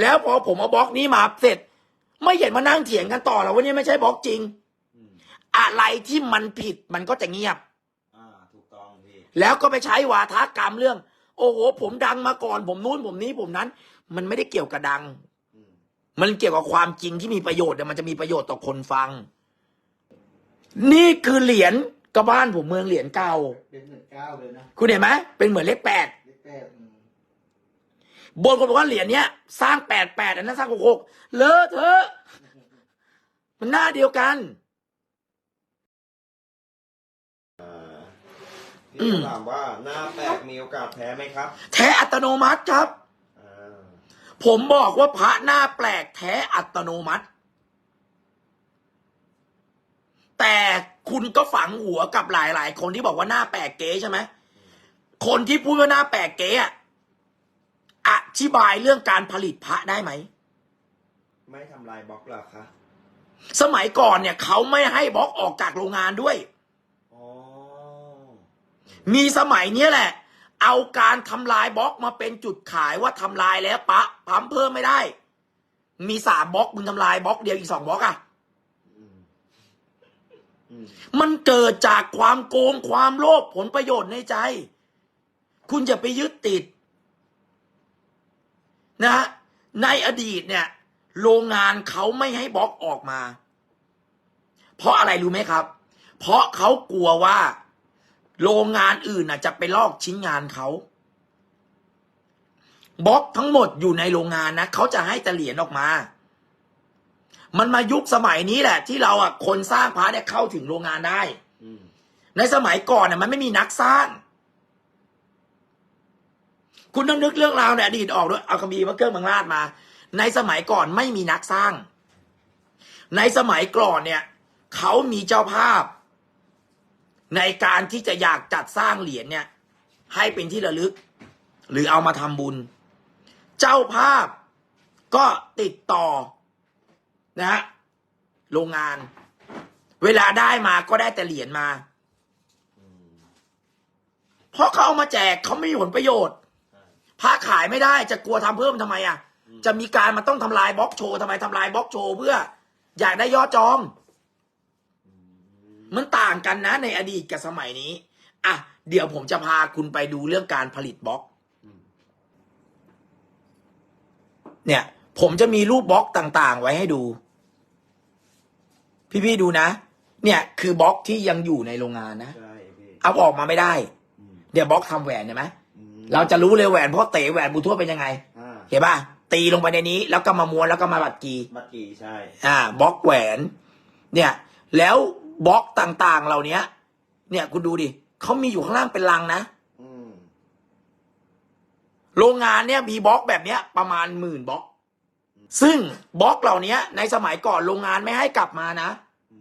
แล้วพอผมเอาบล็อกนี้มาเสร็จ ไม่เห็นมานั่งเถียงกันต่อแล้วว่านี่ไม่ใช่บล็อกจริงอืมอะไรที่มันผิดมันก็จะเงียบ อ่าถูกต้องพี่แล้วก็ไปใช้วาทกรรมเรื่อง โอ้โหผมดังมาก่อน ผมนู้นผมนี้ผมนั้น มันไม่ได้เกี่ยวกับดัง อืมมันเกี่ยวกับความจริงที่มีประโยชน์เนี่ยมันจะมีประโยชน์ต่อคนฟัง นี่คือเหรียญกระบ้านผมเมืองเหรียญเก่า เป็นเหมือนเก้าเลยนะคุณเห็นไหมเป็นเหมือนเลขแปด เลขแปดอืม บนคนบอกว่าเหรียญเนี้ยสร้างแปดแปดอันนั้นสร้างหกหกเลอะเทอะมันหน้าเดียวกันอ่าอืพี่มถามว่าหน้าแปลกมีโอกาสแพ้ไหมครับ แท้อัตโนมัติครับอ่าผมบอกว่าพระหน้าแปลกแท้อัตโนมัติ แต่คุณก็ฝังหัวกับหลาย ๆ คนที่บอกว่าหน้าแปลกเก๋ใช่ไหมคนที่พูดว่าหน้าแปลกเก๋อะ อธิบายเรื่องการผลิตพระได้ไหม ไม่ทำลายบล็อกเหรอคะ สมัยก่อนเนี่ยเขาไม่ให้บล็อกออกจากโรงงานด้วยอ๋อมีสมัยเนี้ยแหละ เอาการทำลายบล็อกมาเป็นจุดขายว่าทำลายแล้วปะปั๊มเพิ่มไม่ได้ มีสามบล็อกมึงทำลายบล็อกเดียวอีกสองบล็อกอะอืมอืมมันเกิดจากความโกงความโลภผลประโยชน์ในใจ คุณอย่าไปยึดติด นะฮะในอดีตเนี่ย โรงงานเขาไม่ให้บล็อกออกมา เพราะอะไรรู้ไหมครับ เพราะเขากลัวว่า โรงงานอื่นน่ะ จะไปลอกชิ้นงานเขาบล็อกทั้งหมดอยู่ในโรงงานนะเขาจะให้แต่เหรียญออกมา มันมายุคสมัยนี้แหละ ที่เราอะคนสร้างพระเนี่ยเข้าถึงโรงงานได้อืมในสมัยก่อนน่ะมันไม่มีนักสร้าง คุณต้องนึกเรื่องราวในอดีตออกด้วยเอาคำบีพระเครื่องบางราชมา ในสมัยก่อนไม่มีนักสร้าง ในสมัยก่อนเนี่ยเขามีเจ้าภาพ ในการที่จะอยากจัดสร้างเหรียญเนี่ย ให้เป็นที่ระลึก หรือเอามาทำบุญ เจ้าภาพก็ติดต่อนะฮะโรงงาน เวลาได้มาก็ได้แต่เหรียญมา เพราะเขาเอามาแจกเขาไม่มีผลประโยชน์ พระขายไม่ได้จะกลัวทำเพิ่มทำไมอะ จะมีการมันต้องทำลายบล็อกโชว์ทำไมทำลายบล็อกโชว์เพื่อ อยากได้ยอดจองอืมมันต่างกันนะในอดีตกับสมัยนี้ อะ เดี๋ยวผมจะพาคุณไปดูเรื่องการผลิตบล็อกอืมเนี่ย ผมจะมีรูปบล็อกต่างๆ ไว้ให้ดู พี่ๆดูนะ เนี่ย คือบล็อกที่ยังอยู่ในโรงงานนะใช่พี่เอาออกมาไม่ได้อืมเดี๋ยวบล็อกทำแหวนเห็นไหมอืม เราจะรู้เลยแหวนเพราะเต๋แหวนบูทั่วเป็นยังไง อ่าเห็นป่ะตีลงไปในนี้ แล้วก็มาม้วนแล้วก็มาบัดกีบัตรกี่ใช่ อ่าบล็อกแหวน เนี่ย แล้วบล็อกต่างๆ เหล่านี้เนี่ยคุณดูดิเขามีอยู่ข้างล่างเป็นลังนะ อืมโรงงานเนี่ยมีบล็อกแบบเนี้ยประมาณหมื่นบล็อก ซึ่งบล็อกเหล่านี้ในสมัยก่อนโรงงานไม่ให้กลับมานะ อื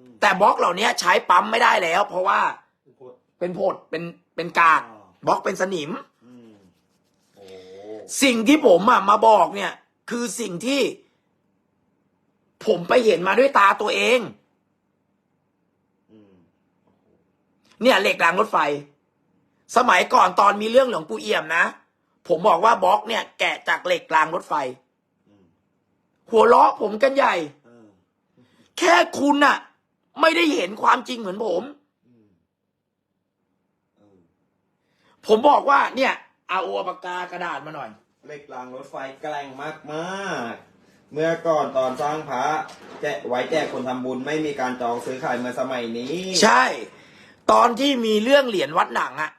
มแต่บล็อกเหล่านี้ใช้ปั๊มไม่ได้แล้ว เพราะว่าเป็นโคตรเป็นผดเป็นเป็นกาก บล็อกเป็นสนิมอืมโอ้สิ่งที่ผมอะมาบอกเนี่ย คือสิ่งที่ ผมไปเห็นมาด้วยตาตัวเองอืมเนี่ยเหล็กรางรถไฟ สมัยก่อนตอนมีเรื่องหลวงปู่เอี่ยมนะ ผมบอกว่าบล็อกเนี่ย แกะจากเหล็กรางรถไฟอืมหัวเราะผมกันใหญ่เออแค่คุณน่ะไม่ได้เห็นความจริงเหมือนผมอืมเออ ผมบอกว่าเนี่ยเอาอปากกากระดาษมาหน่อย เหล็กรางรถไฟแกร่งมากมากๆเมื่อก่อนตอนสร้างพระแจกไว้แจกคนทำบุญไม่มีการจองซื้อขายเหมือนสมัยนี้ ใช่ ตอนที่มีเรื่องเหรียญวัดหนังอะ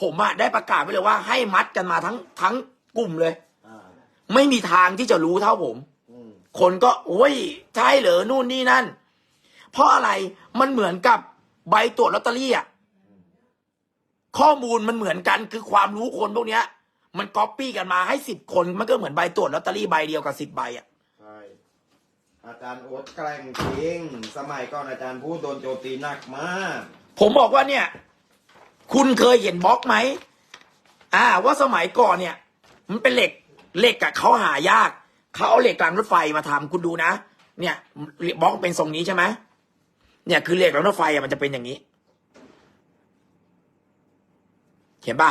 ผมอะได้ประกาศไว้เลยว่าให้มัดกันมาทั้งทั้งกลุ่มเลย อ่าไม่มีทางที่จะรู้เท่าผม อืมคนก็โอ้ยใช่เหรอนู่นนี่นั่น เพราะอะไรมันเหมือนกับใบตรวจลอตเตอรี่อะ ข้อมูลมันเหมือนกันคือความรู้คนพวกเนี้ย มันก๊อปปี้กันมาให้สิบคนมันก็เหมือนใบตรวจลอตเตอรี่ใบเดียวกับสิบใบอะใช่อาจารย์โอ๊ตแกร่งจริงสมัยก่อนอาจารย์พูดโดนโจมตีหนักมาก ผมบอกว่าเนี่ย คุณเคยเห็นบล็อกไหมอ่า ว่าสมัยก่อนเนี่ย มันเป็นเหล็กเหล็กอะเขาหายากเขาเอาเหล็กรางรถไฟมาทำคุณดูนะเนี่ยบล็อกเป็นทรงนี้ใช่ไหมเนี่ยคือเหล็กรางรถไฟอะมันจะเป็นอย่างนี้ เห็นป่ะ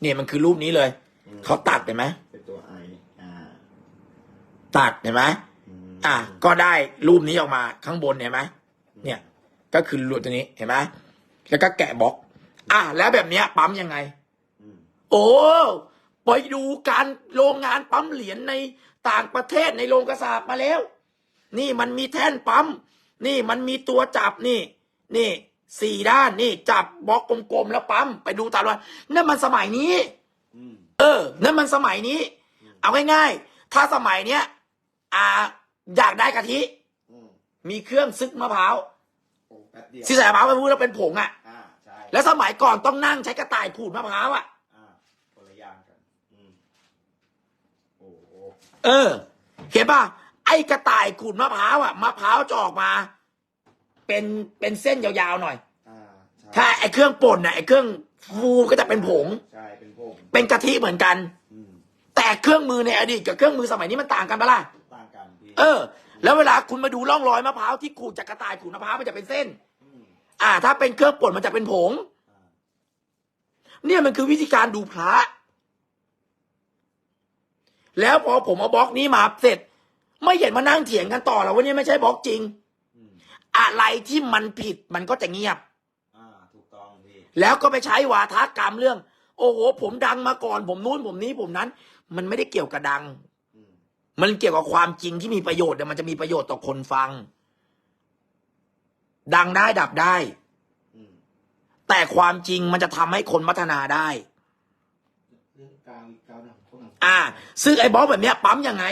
เนี่ยมันคือรูปนี้เลยอืมเขาตัดเห็นไหมเป็นตัวไออ่าตัดเห็นไหมมอะก็ได้รูปนี้ออกมาข้างบนเห็นไหมเนี่ย ก็คือรูปตัวนี้เห็นไหมแล้วก็แกะบล็อก อะแล้วแบบเนี้ย ปั๊มยังไงอืมโอ้ไปดูการโรงงานปั๊มเหรียญในต่างประเทศในโรงกระสาบมาแล้ว นี่มันมีแท่นปั๊มนี่มันมีตัวจับนี่ นี่ สี่ด้านนี่ จับบล็อกกลมๆแล้วปั๊มไปดูตามว่านั่นมันสมัยนี้อืมเออ นั่นมันสมัยนี้ เอาง่ายๆ ถ้าสมัยเนี้ยอ่า อยากได้กะทิอืมมีเครื่องซึกมะพร้าวโอ้แป๊บเดียวที่ใส่มะพร้าวไปพูดแล้วเป็นผงอะ่ะอ่าใช่แล้วสมัยก่อนต้องนั่งใช้กระต่ายขูดมะพร้าวอะ่ะอ่าคนละอย่างกันอืมโอ้โหเออ เห็นป่ะไอ้กระต่ายขูดมะพร้าวอะ่ะมะพร้าวจะออกมา เป็นเป็นเส้นยาวๆหน่อย อ่าใช่ถ้าไอ้เครื่องป่นน่ะไอ้เครื่องฟูก็จะเป็นผง ใช่เป็นพวกเป็นกะทิเหมือนกัน อืมแต่เครื่องมือในอดีตกับเครื่องมือสมัยนี้มันต่างกันปะล่ะ ต่างกันพี่เออ แล้วเวลาคุณมาดูร่องรอยมะพร้าวที่ขูดจากกระต่ายขูดมะพร้าวมันจะเป็นเส้น มอ่า ถ้าเป็นเครื่องป่นมันจะเป็นผง อ่าเนี่ยมันคือวิธีการดูพระ แล้วพอผมเอาบล็อกนี้มาเสร็จ ไม่เห็นมานั่งเถียงกันต่อแล้วว่านี่ไม่ใช่บล็อกจริง อืมอะไรที่มันผิดมันก็จะเงียบ อ่าถูกต้องพี่แล้วก็ไปใช้วาทกรรมเรื่อง โอ้โห ผมดังมาก่อน ผมนู้นผมนี้ผมนั้น มันไม่ได้เกี่ยวกับดัง อืมมันเกี่ยวกับความจริงที่มีประโยชน์เนี่ยมันจะมีประโยชน์ต่อคนฟัง ดังได้ดับได้ อืมแต่ความจริงมันจะทำให้คนพัฒนาได้ เรื่องกาวอีกกาวหนังพวกหนังอ่า ซึ่งไอ้บล็อกแบบเนี้ยปั๊มยังไง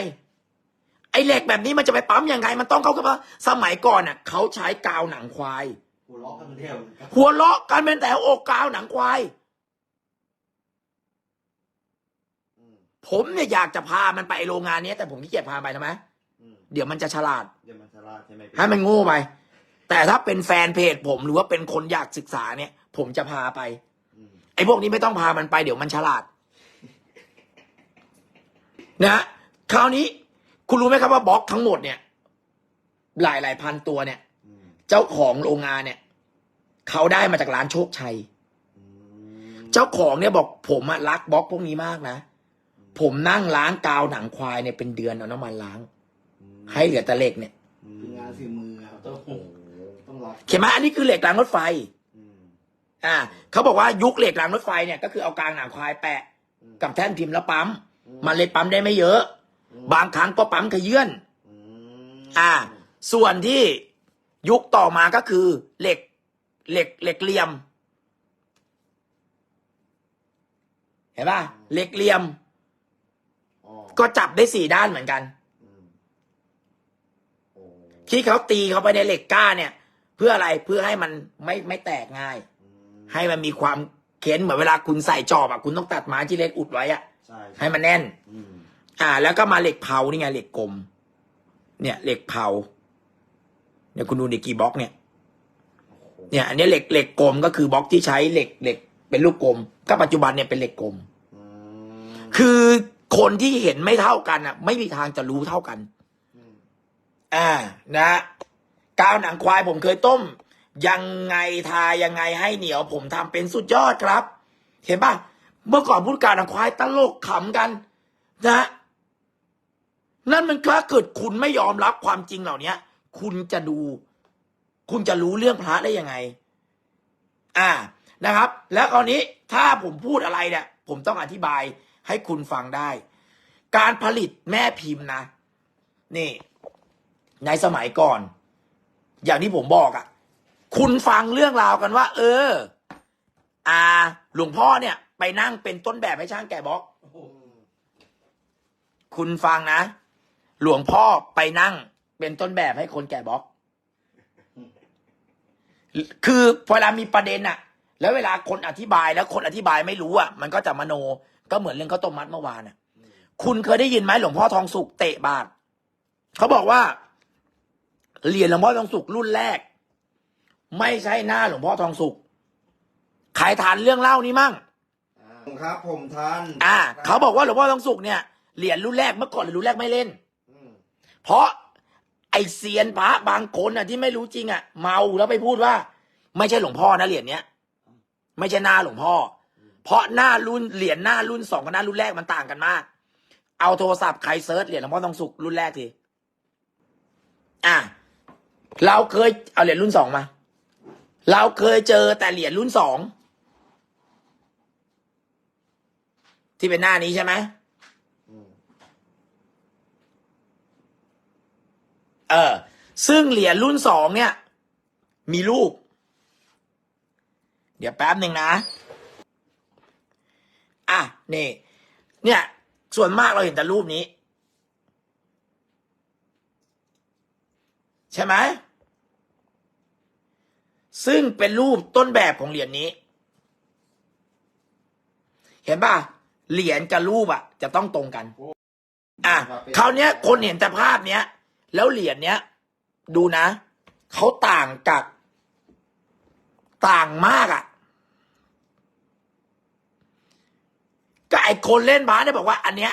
ไอ้เหล็กแบบนี้มันจะไปปั๊มยังไง มันต้องเข้ากับว่าสมัยก่อนน่ะเขาใช้กาวหนังควาย หัวล้อกันเที่ยวหัวเลาะกันเป็นแถวอกกาวหนังควาย อืมผมเนี่ยอยากจะพามันไปไอ้โรงงานเนี้ยแต่ผมขี้เกียจพาไปทำไมอืมเดี๋ยวมันจะฉลาด เดี๋ยวมันฉลาดใช่ไหมพี่ให้มันโง่ไป แต่ถ้าเป็นแฟนเพจผมหรือว่าเป็นคนอยากศึกษาเนี่ย ผมจะพาไป อืมไอ้พวกนี้ไม่ต้องพามันไปเดี๋ยวมันฉลาด นะฮะคราวนี้ คุณรู้ไหมครับว่าบล็อกทั้งหมดเนี่ย หลายหลายพันตัวเนี่ยอืมเจ้าของโรงงานเนี่ย เขาได้มาจากร้านโชคชัยอืมเจ้าของเนี่ยบอกผมอะรักบล็อกพวกนี้มากนะ ผมนั่งล้างกาวหนังควายเนี่ยเป็นเดือนเอาน้ำมันล้างอืมให้เหลือแต่เหล็กเนี่ยอืมคืองานฝีมือครับต้องโอ้โหต้องรักเขียนไหมอันนี้คือเหล็กรางรถไฟอืมอ่าเขาบอกว่ายุคเหล็กรางรถไฟเนี่ยก็คือเอากลางหนังควายแปะอืมกับแท่นพิมพ์แล้วปั๊มอืมันเลยปั๊มได้ไม่เยอะอืม บางครั้งก็ปั๊มขยื่นอืมอ่า ส่วนที่ยุคต่อมาก็คือเหล็ก เหล็ก เหล็กเหลี่ยม เห็นป่ะเหล็กเหลี่ยมอ๋อก็จับได้สี่ด้านเหมือนกันอืมโอ้ที่เขาตีเข้าไปในเหล็กก้านเนี่ย เพื่ออะไรเพื่อให้มันไม่ไม่แตกง่ายอืมให้มันมีความเข็นเหมือนเวลาคุณใส่จอบอะคุณต้องตัดไม้ที่เล็กอุดไว้อะใช่ให้มันแน่น อ่า แล้วก็มาเหล็กเผานี่ไงเหล็กกลม เนี่ยเหล็กเผาเนี่ยคุณดูในกี่บล็อกเนี่ย เนี่ยอันนี้เหล็กเหล็กกลมก็คือบล็อกที่ใช้เหล็กเหล็ก เป็นลูกกลม ก็ปัจจุบันเนี่ยเป็นเหล็กกลม คือคนที่เห็นไม่เท่ากันอะ ไม่มีทางจะรู้เท่ากันอ่านะกาวหนังควายผมเคยต้ม ยังไงทายังไงให้เหนียว ผมทำเป็นสุดยอดครับ เห็นป่ะเมื่อก่อนพูดกาวหนังควายตลกขำกัน นะ นั่นมันถ้าเกิดคุณไม่ยอมรับความจริงเหล่านี้คุณจะดู คุณจะรู้เรื่องพระได้ยังไง อ่านะครับ แล้วคราวนี้ถ้าผมพูดอะไรเนี่ยผมต้องอธิบายให้คุณฟังได้ การผลิตแม่พิมพ์นะ นี่ ในสมัยก่อน อย่างที่ผมบอกอะ่ะ คุณฟังเรื่องราวกันว่า เออ อ่า หลวงพ่อเนี่ย ไปนั่งเป็นต้นแบบให้ช่างแกะบล็อกคุณฟังนะ หลวงพ่อไปนั่ง เป็นต้นแบบให้คนแกะบล็อก คือพอเวลามีประเด็นอะแล้วเวลาคนอธิบายแล้วคนอธิบายไม่รู้อะมันก็จะมโนก็เหมือนเรื่องข้าวต้มมัดเมื่อวานอะคุณเคยได้ยินไหมหลวงพ่อทองสุกเตะบาทเขาบอกว่าเหรียญหลวงพ่อทองสุกรุ่นแรก ไม่ใช่หน้าหลวงพ่อทองสุกใครทานเรื่องเล่านี้มั่งอ่าครับผมท่านอ่า เขาบอกว่าหลวงพ่อทองสุกเนี่ยเหรียญรุ่นแรกเมื่อก่อนเหรียญรุ่นแรกไม่เล่นอืม เพราะไอเซียนพระบางคนอะที่ไม่รู้จริงอะ เมาแล้วไปพูดว่า ไม่ใช่หลวงพ่อนะเหรียญเนี้ยไม่ใช่หน้าหลวงพ่อ เพราะหน้ารุ่นเหรียญหน้ารุ่นสองกับหน้ารุ่นแรกมันต่างกันมาก เอาโทรศัพท์ใครเซิร์ชเหรียญหลวงพ่อทองสุขรุ่นแรกทีอะเราเคยเอาเหรียญรุ่นสองมา เราเคยเจอแต่เหรียญรุ่นสองที่เป็นหน้านี้ใช่ไหม อืม เออ ซึ่งเหรียญรุ่นสองเนี่ย มีรูป เดี๋ยวแป๊บหนึ่งนะ อะนี่ เนี่ย ส่วนมากเราเห็นแต่รูปนี้ ใช่ไหมซึ่งเป็นรูปต้นแบบของเหรียญนี้ เห็นป่ะ เหรียญกับรูปอะ จะต้องตรงกัน อะคราวเนี้ยคนเห็นแต่ภาพเนี้ย แล้วเหรียญเนี้ย ดูนะเขาต่างกับ ต่างมากอะก็ไอคนเล่นบาสเนี่ยบอกว่า อันเนี้ย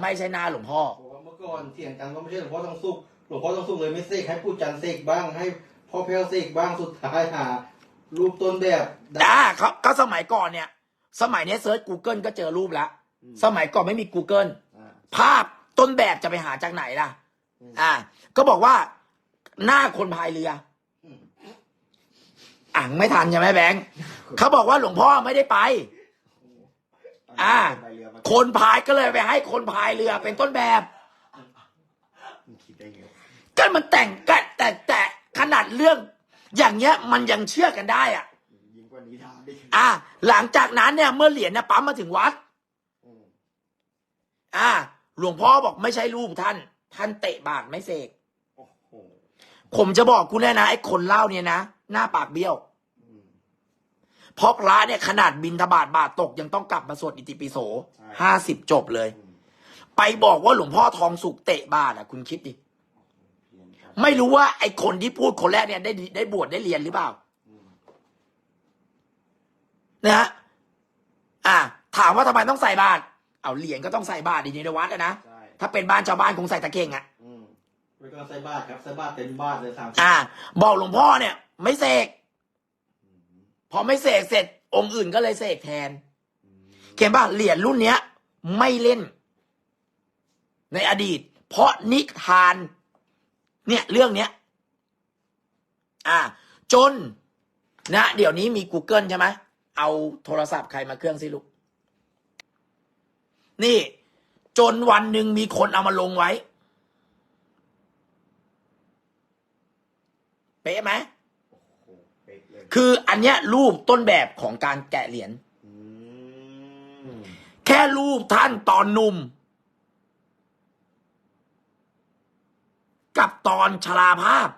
ไม่ใช่หน้าหลวงพ่อ บอกว่าเมื่อก่อนเถียงกันว่าไม่ใช่หลวงพ่อต้องสุกหลวงพ่อต้องสุกเลยไม่เสกให้ปู่จันทร์เสกบ้างให้พ่อเพลเสกบ้างสุดท้ายหา รูปต้นแบบได้อ่าเขาก็สมัยก่อนเนี่ย สมัยเนี้ยเซิร์ช Google ก็เจอรูปแล้ว สมัยก่อนไม่มี Google อ่าภาพต้นแบบจะไปหาจากไหนล่ะ อืมอ่า ก็บอกว่า หน้าคนพายเรืออ่างไม่ทันใช่ไหมแบงค์เขาบอกว่าหลวงพ่อไม่ได้ไป อ่าไปเรือมาคนพายก็เลยไปให้คนพายเรือเป็นต้นแบบคิดได้ไงก็มันแต่งกันแต่แต่ขนาดเรื่อง อย่างเงี้ย มันยังเชื่อกันได้อะยิ่งกว่านี้ทำดิอ่า หลังจากนั้นเนี่ย เมื่อเหรียญเนี่ยปั๊มมาถึงวัดอืมอ่า หลวงพ่อบอกไม่ใช่รูปท่าน ท่านเตะบาทไม่เสกโอ้โหผมจะบอกคุณแน่นะไอ้คนเล่าเนี่ยนะหน้าปากเบี้ยวอืมเพราะพระเนี่ยขนาดบินทบาทบาทตกยังต้องกลับมาสวดอิติปิโสใช่ห้าสิบจบเลยอืมไปบอกว่าหลวงพ่อทองสุกเตะบาทอะ คุณคิดดิเพี้ยนครับไม่รู้ว่าไอ้คนที่พูดคนแรกเนี่ยได้ได้บวชได้เรียนหรือเปล่าอืมนะฮะอ่า ถามว่าทำไมต้องใส่บาทเอาเหรียญก็ต้องใส่บาทดีในวัดอะนะใช่ ถ้าเป็นบ้านชาวบ้านคงใส่ตะเข่งอะอืมไม่ก็ใส่บาทครับใส่บาทเต็มบาทเลยสามสิบอ่า บอกหลวงพ่อเนี่ย ไม่เสกอืมพอไม่เสกเสร็จ องค์อื่นก็เลยเสกแทนอืมเขียนว่าเหรียญรุ่นเนี้ย ไม่เล่น ในอดีต เพราะนิทาน เนี่ย เรื่องเนี้ย อ่า จน นะ เดี๋ยวนี้มี Google ใช่ไหมเอาโทรศัพท์ใครมาเครื่องสิลูก นี่ จนวันหนึ่งมีคนเอามาลงไว้ เป๊ะไหมโอ้โหเป๊ะเลยคืออันเนี้ยรูปต้นแบบของการแกะเหรียญอืมแค่รูปท่านตอนหนุ่ม กับตอนชราภาพ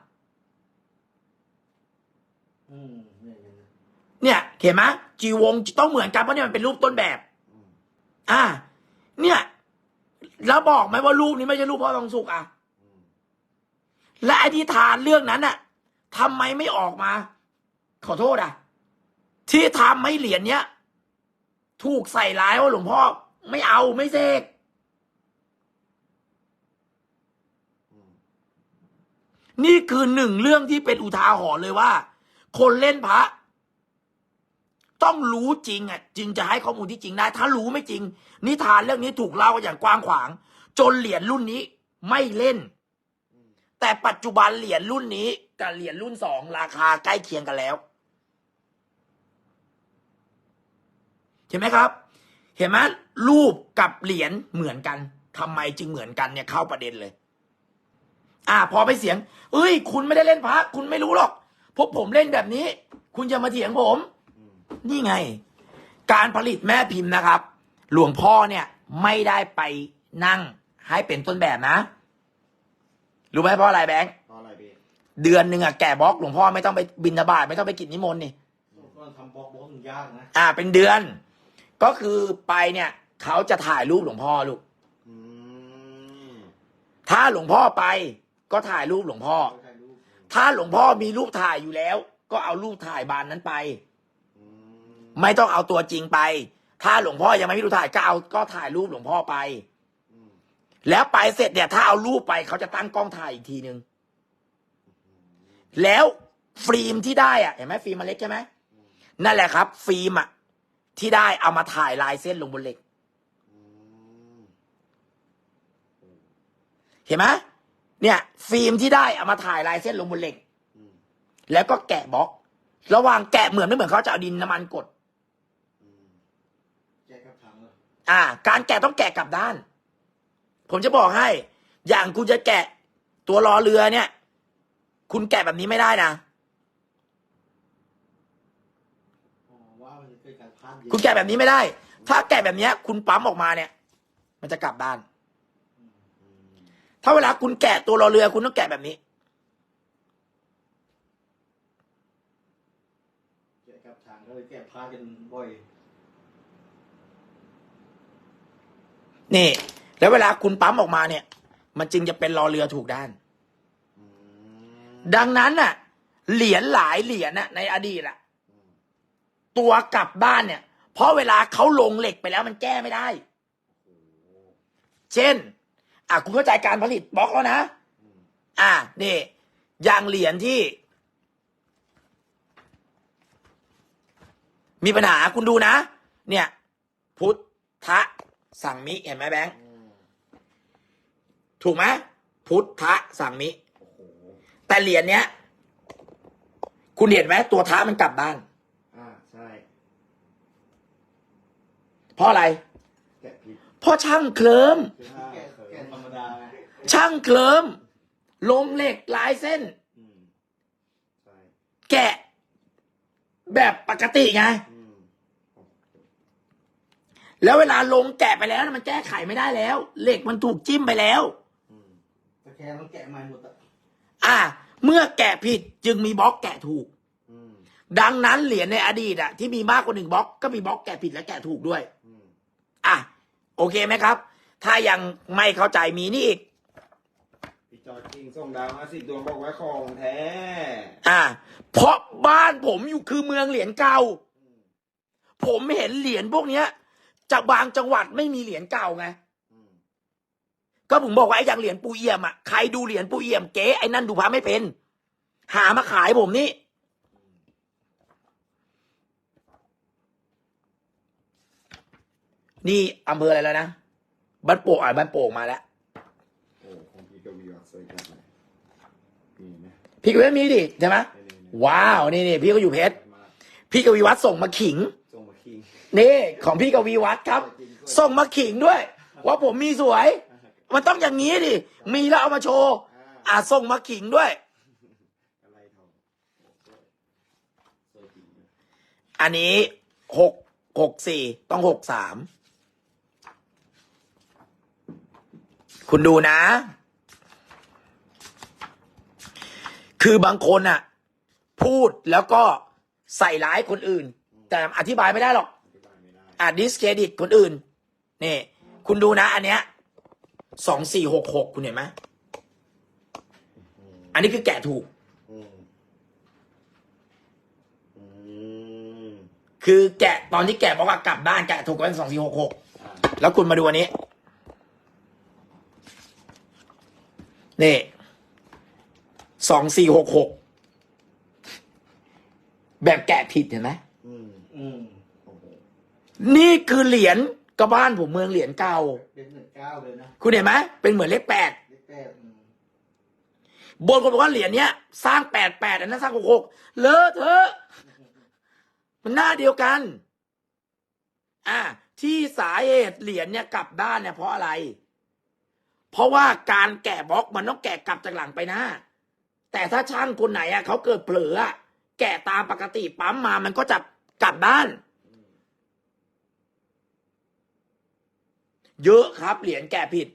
อืมเนี่ยอย่างนั้นเนี่ยเห็นไหมจีวงต้องเหมือนกันเพราะเนี่ยมันเป็นรูปต้นแบบอืมอ่า เนี่ย แล้วบอกไหมว่ารูปนี้ไม่ใช่รูปพ่อทองสุกอะอืมและอธิษฐานเรื่องนั้นน่ะทำไมไม่ออกมา ขอโทษอะ ที่ทำให้เหรียญเนี้ย ถูกใส่ร้ายว่าหลวงพ่อไม่เอาไม่เสกอืมนี่คือหนึ่งเรื่องที่เป็นอุทาหรณ์เลยว่า คนเล่นพระ ต้องรู้จริงอะจึงจะให้ข้อมูลที่จริงได้ ถ้ารู้ไม่จริง นิทานเรื่องนี้ถูกเล่าอย่างกว้างขวาง จนเหรียญรุ่นนี้ไม่เล่น แต่ปัจจุบันเหรียญรุ่นนี้กับเหรียญรุ่นสองราคาใกล้เคียงกันแล้วเห็นไหมครับ เห็นไหมรูปกับเหรียญเหมือนกันทำไมจึงเหมือนกันเนี่ยเข้าประเด็นเลย อ่า พอไปเสียง เอ้ย คุณไม่ได้เล่นพระคุณไม่รู้หรอกพวกผมเล่นแบบนี้ คุณจะมาเถียงผม นี่ไง การผลิตแม่พิมพ์นะครับ หลวงพ่อเนี่ยไม่ได้ไปนั่งให้เป็นต้นแบบนะ รู้ไหมเพราะอะไรแบงค์เพราะอะไรพี่เดือนหนึ่งอะแก่บล็อกหลวงพ่อไม่ต้องไปบินทบาทไม่ต้องไปกิจนิมนต์นี่ก็ทำบล็อกบล็อกมันยากนะ อ่า เป็นเดือน ก็คือไปเนี่ย เขาจะถ่ายรูปหลวงพ่อลูกอืมถ้าหลวงพ่อไป ก็ถ่ายรูปหลวงพ่อเขาถ่ายรูปถ้าหลวงพ่อมีรูปถ่ายอยู่แล้ว ก็เอารูปถ่ายบานนั้นไปอืม ไม่ต้องเอาตัวจริงไป ถ้าหลวงพ่อยังไม่มีรูถ่ายก็เอาก็ถ่ายรูปหลวงพ่อไป แล้วไปเสร็จเนี่ย ถ้าเอารูปไปเขาจะตั้งกล้องถ่ายอีกทีนึง แล้วฟิล์มที่ได้อะเห็นไหมฟิล์มมันเล็กใช่ไหมนั่นแหละครับ ฟิล์มอะที่ได้เอามาถ่ายลายเส้นลงบนเหล็กเห็นไหมเนี่ย ฟิล์มที่ได้เอามาถ่ายลายเส้นลงบนเหล็กแล้วก็แกะบล็อก ระหว่างแกะเหมือนไม่เหมือนเขาจะเอาดินน้ำมันกด อืม แกะกับถังเลย อ่า การแกะต้องแกะกลับด้าน ผมจะบอกให้ อย่างคุณจะแกะตัวรอเรือเนี่ย คุณแกะแบบนี้ไม่ได้นะอ๋อว่ามันจะเกิดการพลาดเยอะคุณแกะแบบนี้ไม่ได้ ถ้าแกะแบบเนี้ย คุณปั๊มออกมาเนี่ย มันจะกลับด้านอืมถ้าเวลาคุณแกะตัวรอเรือ คุณต้องแกะแบบนี้แกะกับถังก็เลยแกะพลาดกันบ่อย นี่ แล้วเวลาคุณปั๊มออกมาเนี่ย มันจึงจะเป็นรอเรือถูกด้าน ดังนั้นน่ะ เหรียญหลายเหรียญน่ะในอดีตอะตัวกลับด้านเนี่ย เพราะเวลาเขาลงเหล็กไปแล้วมันแก้ไม่ได้ เช่น อะคุณเข้าใจการผลิตบล็อกแล้วนะ อะนี่อย่างเหรียญที่ มีปัญหาคุณดูนะ เนี่ย พุทธ สั่งมิเห็นไหมแบงค์อืมถูกไหมพุทธสั่งมิโอ้โหแต่เหรียญเนี้ย คุณเห็นไหมตัวท้ามันกลับด้านอ่าใช่เพราะอะไรแกะผิดเพราะช่างเคลิ้มคือแกะแกะธรรมดาไงช่างเคลิ้มลงเหล็กลายเส้นอืมใช่แกะ แบบปกติไงอืมโอ้โห แล้วเวลาลงแกะไปแล้วนะมันแก้ไขไม่ได้แล้ว เหล็กมันถูกจิ้มไปแล้วอืมแต่แค่ต้องแกะใหม่หมดอะอะเมื่อแกะผิดจึงมีบล็อกแกะถูก อืมดังนั้นเหรียญในอดีตอะที่มีมากกว่าหนึ่งบล็อกก็มีบล็อกแกะผิดและแกะถูกด้วย อืมอะ โอเคไหมครับ ถ้ายังไม่เข้าใจมีนี่อีก พี่จอร์จคิงส่งดาวมาสิบดวงบอกว่าของแท้ อะเพราะบ้านผมอยู่คือเมืองเหรียญเก่าอืมผมเห็นเหรียญพวกเนี้ย จากบางจังหวัดไม่มีเหรียญเก่าไงอืมก็ผมบอกว่าไอ้อย่างเหรียญปูเอี่ยมอะใครดูเหรียญปูเอี่ยมเก๊ไอ้นั่นดูพระไม่เป็น หามาขายผมนี่นี่อำเภออะไรแล้วนะบ้านโป่งอะบ้านโป่งมาแล้วโอ้ของพี่กวีวัฒน์สวยจังเลยนี่นะพี่กวีวัฒน์มีดิใช่ไหมนี่นี่นี่ว้าวนี่นี่พี่ก็อยู่เพชรสวยมากพี่กวีวัฒน์ส่งมาขิง ส่งมาคิงนี่ของพี่กวีวัฒน์ครับสวยจริงสวยส่งมาขิงด้วย ว่าผมมีสวย มันต้องอย่างนี้ดิ มีแล้วเอามาโชว์อ่าอะส่งมาขิงด้วย อะไรทองโอ้สวยสวยจริงนะอันนี้หกหกสี่ต้องหกสามคุณดูนะ คือบางคนอะพูดแล้วก็ใส่ร้ายคนอื่น แต่อธิบายไม่ได้หรอกอธิบายไม่ได้อาจดิสเครดิตคนอื่นนี่คุณดูนะ อันเนี้ยสองสี่หกหกคุณเห็นไหมอืมอันนี้คือแกะถูกอืมอืมคือแกะตอนที่แกะบอกว่ากลับบ้านแกะถูกก็เป็นสองสี่หกหกอ่าแล้วคุณมาดูอันนี้ นี่สองสี่หกหกแบบแกะผิดเห็นไหม อืมอืมโอ้โหนี่คือเหรียญกระบ้านผมเมืองเหรียญเก่า เป็นหนึ่งเก้าเลยนะคุณเห็นไหมเป็นเหมือนเลขแปดเลขแปดอืมบนคนบอกว่าเหรียญเนี้ยสร้างแปดแปดอันนั้นสร้างหกหกเลอะเทอะมันหน้าเดียวกัน อ่า ที่สาเหตุเหรียญเนี่ยกลับด้านเนี่ยเพราะอะไร เพราะว่าการแกะบล็อกมันต้องแกะกลับจากหลังไปหน้า แต่ถ้าช่างคนไหนอะเขาเกิดเผลออะแกะตามปกติปั๊มมามันก็จะ กลับด้าน เยอะครับ เหรียญแกะผิด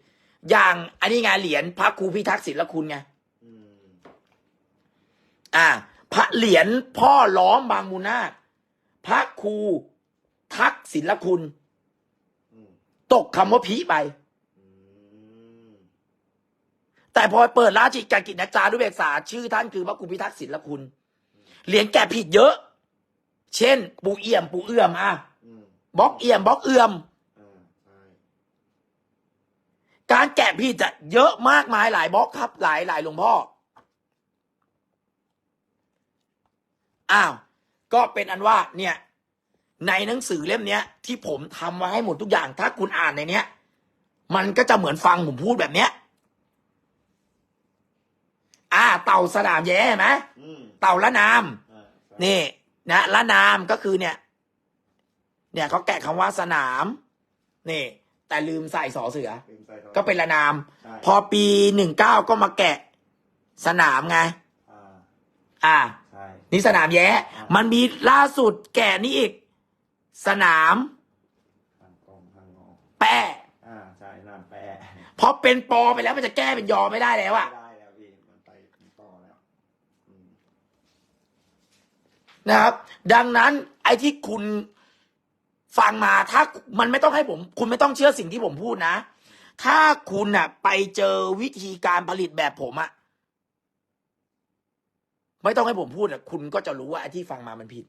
อย่างอันนี้ไงเหรียญพระครูพิทักษ์ศิลคุณไงอืมอ่า พระเหรียญพ่อล้อมบางมูนาคพระครูทักษิลคุณอืมตกคำว่าผีไปอืมแต่พอเปิดราชิกากิจนาจารุเบกษา ชื่อท่านคือพระครูพิทักษ์ศิลคุณ เหรียญแกะผิดเยอะ เช่น ปูเอี่ยม ปูเอื้อมอะอืมบล็อกเอี่ยมบล็อกเอื้อม อ่าใช่การแกะผิดจะเยอะมากมายหลายบล็อกครับ หลายหลายหลวงพ่อ อ้าว ก็เป็นอันว่าเนี่ย ในหนังสือเล่มเนี้ย ที่ผมทำไว้ให้หมดทุกอย่าง ถ้าคุณอ่านในเนี้ย มันก็จะเหมือนฟังผมพูดแบบเนี้ย อ่า เต่าสนามแย้เห็นไหมอืมเต่าละนาม อ่าใช่นี่ นะละนามก็คือเนี่ย เนี่ยเขาแกะคำว่าสนาม นี่ แต่ลืมใส่สอเสือ ลืมใส่ตัวก็เป็นละนาม ใช่พอปีหนึ่งเก้าก็มาแกะ สนามไง อ่าอ่า ใช่ นี่สนามแย้อ่ามัมันมีล่าสุดแกะนี่อีก สนามทางกองทางงอแปะอ่าใช่น้ำแปะพอเป็นปอไปแล้วมันจะแก้เป็นยอไม่ได้แล้วอะไม่ได้แล้วพี่มันไปต่อแล้วอืม นะครับ ดังนั้นไอ้ที่คุณฟังมาถ้ามันไม่ต้องให้ผม คุณไม่ต้องเชื่อสิ่งที่ผมพูดนะ ถ้าคุณอะไปเจอวิธีการผลิตแบบผมอะไม่ต้องให้ผมพูดอะคุณก็จะรู้ว่าไอ้ที่ฟังมามันผิด